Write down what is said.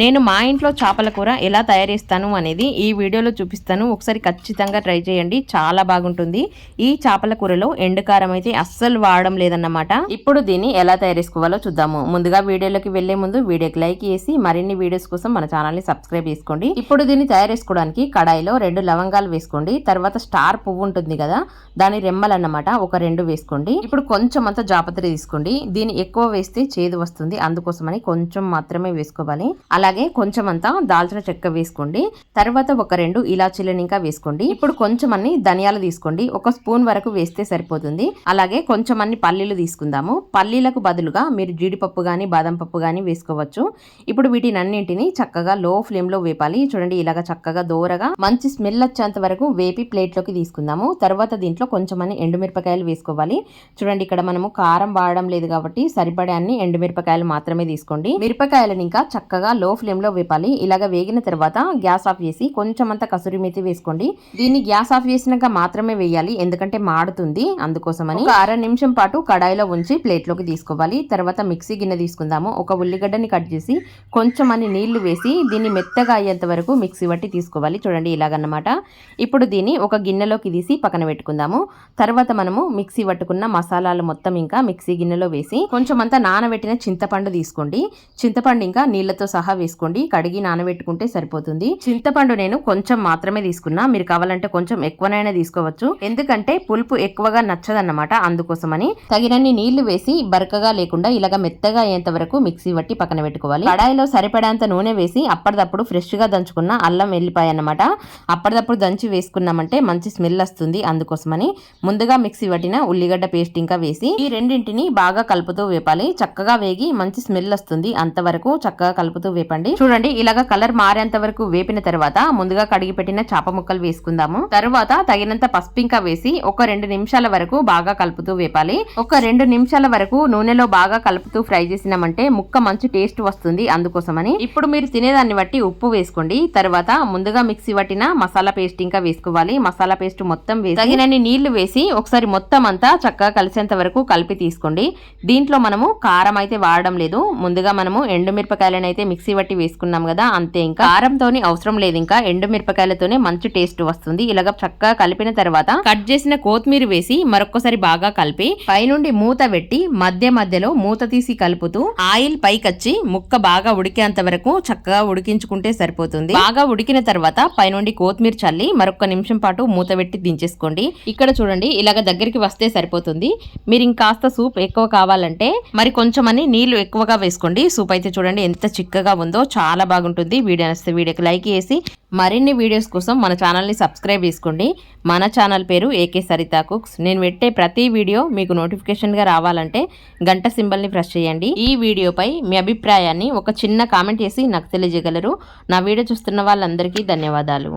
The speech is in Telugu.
నేను మా ఇంట్లో చేపల కూర ఎలా తయారు చేస్తాను అనేది ఈ వీడియోలో చూపిస్తాను. ఒకసారి ఖచ్చితంగా ట్రై చేయండి. చాలా బాగుంటుంది. ఈ చేపల కూరలో ఎండుకారం అయితే అస్సలు వాడడం లేదన్నమాట. ఇప్పుడు దీన్ని ఎలా తయారు చేసుకోవాలో చూద్దాము. ముందుగా వీడియోలోకి వెళ్ళే ముందు వీడియోకి లైక్ చేసి మరిన్ని వీడియోస్ కోసం మన ఛానల్ని సబ్స్క్రైబ్ చేసుకోండి. ఇప్పుడు దీన్ని తయారు చేసుకోవడానికి కడాయిలో రెండు లవంగాలు వేసుకోండి. తర్వాత స్టార్ పువ్వు ఉంటుంది కదా దాని రెమ్మలు అన్నమాట ఒక రెండు వేసుకోండి. ఇప్పుడు కొంచెం అంత జాపత్రి తీసుకోండి. దీన్ని ఎక్కువ వేస్తే చేదు వస్తుంది. అందుకోసమని కొంచెం మాత్రమే వేసుకోవాలి. అలా అలాగే కొంచెం అంతా దాల్చిన చెక్క వేసుకోండి. తర్వాత ఒక రెండు ఇలాచీలను ఇంకా వేసుకోండి. ఇప్పుడు కొంచెం అన్ని ధనియాలు తీసుకోండి. ఒక స్పూన్ వరకు వేస్తే సరిపోతుంది. అలాగే కొంచెం అన్ని పల్లీలు తీసుకుందాము. పల్లీలకు బదులుగా మీరు జీడిపప్పు కానీ బాదం పప్పు కానీ వేసుకోవచ్చు. ఇప్పుడు వీటిని అన్నింటిని చక్కగా లో ఫ్లేమ్లో వేపాలి. చూడండి ఇలాగ చక్కగా దోరగా మంచి స్మెల్ వచ్చేంత వరకు వేపి ప్లేట్లోకి తీసుకుందాము. తర్వాత దీంట్లో కొంచెం అన్ని ఎండుమిరపకాయలు వేసుకోవాలి. చూడండి ఇక్కడ మనము కారం వాడడం లేదు కాబట్టి సరిపడే అన్ని ఎండుమిరపకాయలు మాత్రమే తీసుకోండి. మిరపకాయలను ఇంకా చక్కగా లో ఫ్లేమ్లో వేపాలి. ఇలాగ వేగిన తర్వాత గ్యాస్ ఆఫ్ చేసి కొంచెం అంత కసూరి మెతి వేసుకోండి. దీన్ని గ్యాస్ ఆఫ్ చేసినాక మాత్రమే వేయాలి. ఎందుకంటే మాడుతుంది. అందుకోసమని ఒక అర నిమిషం పాటు కడాయిలో ఉంచి ప్లేట్లోకి తీసుకోవాలి. తర్వాత మిక్సీ గిన్నె తీసుకుందాము. ఒక ఉల్లిగడ్డని కట్ చేసి కొంచెం అని నీళ్ళు వేసి దీన్ని మెత్తగా అయ్యేంత వరకు మిక్సీ పట్టి తీసుకోవాలి. చూడండి ఇలాగన్నమాట. ఇప్పుడు దీన్ని ఒక గిన్నెలోకి తీసి పక్కన పెట్టుకుందాము. తర్వాత మనము మిక్సీ పట్టుకున్న మసాలాలు మొత్తం ఇంకా మిక్సీ గిన్నెలో వేసి కొంచెం అంతా నానబెట్టిన చింతపండు తీసుకోండి. చింతపండు ఇంకా నీళ్ళతో సహా వేసుకోండి. కడిగి నానబెట్టుకుంటే సరిపోతుంది. చింతపండు నేను కొంచెం మాత్రమే తీసుకున్నా. మీరు కావాలంటే కొంచెం ఎక్కువనైనా తీసుకోవచ్చు. ఎందుకంటే పులుపు ఎక్కువగా నచ్చదన్నమాట అందుకోసమని. తగినన్ని నీళ్ళు వేసి బరకగా లేకుండా ఇలాగ మెత్తగా అయ్యేంత వరకు మిక్సీ పట్టి పక్కన పెట్టుకోవాలి. కడాయిలో సరిపడేంత నూనె వేసి అప్పటిదప్పుడు ఫ్రెష్గా దంచుకున్న అల్లం వెల్లిపాయ అన్నమాట. అప్పటిదప్పుడు దంచి వేసుకున్నామంటే మంచి స్మెల్ వస్తుంది అందుకోసమని. ముందుగా మిక్సీ పట్టిన ఉల్లిగడ్డ పేస్ట్ ఇంకా వేసి ఈ రెండింటిని బాగా కలుపుతూ వేపాలి. చక్కగా వేగి మంచి స్మెల్ వస్తుంది అంతవరకు చక్కగా కలుపుతూ వేపండి. చూడండి ఇలాగ కలర్ మారేంత వరకు వేపిన తర్వాత ముందుగా కడిగి పెట్టిన చేప ముక్కలు వేసుకుందాము. తర్వాత తగినంత పసుపు ఇంకా వేసి ఒక రెండు నిమిషాల వరకు బాగా కలుపుతూ వేపాలి. ఒక రెండు నిమిషాల వరకు నూనెలో బాగా కలుపుతూ ఫ్రై చేసినామంటే ముక్క మంచి టేస్ట్ వస్తుంది అందుకోసమని. ఇప్పుడు మీరు తినేదాన్ని బట్టి ఉప్పు వేసుకోండి. తర్వాత ముందుగా మిక్సీ పట్టిన మసాలా పేస్ట్ ఇంకా వేసుకోవాలి. మసాలా పేస్ట్ మొత్తం వేసి తగినన్ని నీళ్ళు వేసి ఒకసారి మొత్తం అంతా చక్కగా కలిసేంత వరకు కలిపి తీసుకోండి. దీంట్లో మనము కారం అయితే వాడడం లేదు. ముందుగా మనము ఎండుమిరపకాయలను అయితే మిక్సీ పట్టి వేసుకున్నాం కదా అంతే ఇంకా. కారంతోని అవసరం లేదు ఇంకా. ఎండుమిరపకాయలతోనే మంచి టేస్ట్ వస్తుంది. ఇలాగ చక్కగా కలిపిన తర్వాత కట్ చేసిన కొత్తిమీర వేసి మరొకసారి బాగా కలిపి పైనుండి మూత పెట్టి మధ్య మధ్యలో మూత తీసి కలుపుతూ ఆయిల్ పైకొచ్చి ముక్క బాగా ఉడికేంత వరకు చక్కగా ఉడికించుకుంటే సరిపోతుంది. బాగా ఉడికిన తర్వాత పైనుండి కొత్తిమీర చల్లి మరొక నిమిషం పాటు మూత పెట్టి దించేసుకోండి. ఇక్కడ చూడండి ఇలాగ దగ్గరికి వస్తే సరిపోతుంది. మీరు ఇంకాస్త సూప్ ఎక్కువ కావాలంటే మరి కొంచెం అని నీళ్ళు ఎక్కువగా వేసుకోండి. సూప్ అయితే చూడండి ఎంత చిక్కగా ఉంది. ఉందో చాలా బాగుంటుంది. వీడియో నచ్చితే వీడియోకి లైక్ చేసి మరిన్ని వీడియోస్ కోసం మన ఛానల్ని సబ్స్క్రైబ్ చేసుకోండి. మన ఛానల్ పేరు ఏకే సరితా కుక్స్. నేను పెట్టే ప్రతి వీడియో మీకు నోటిఫికేషన్గా రావాలంటే గంట సింబల్ని ప్రెస్ చేయండి. ఈ వీడియోపై మీ అభిప్రాయాన్ని ఒక చిన్న కామెంట్ చేసి నాకు తెలియజేయగలరు. నా వీడియో చూస్తున్న వాళ్ళందరికీ ధన్యవాదాలు.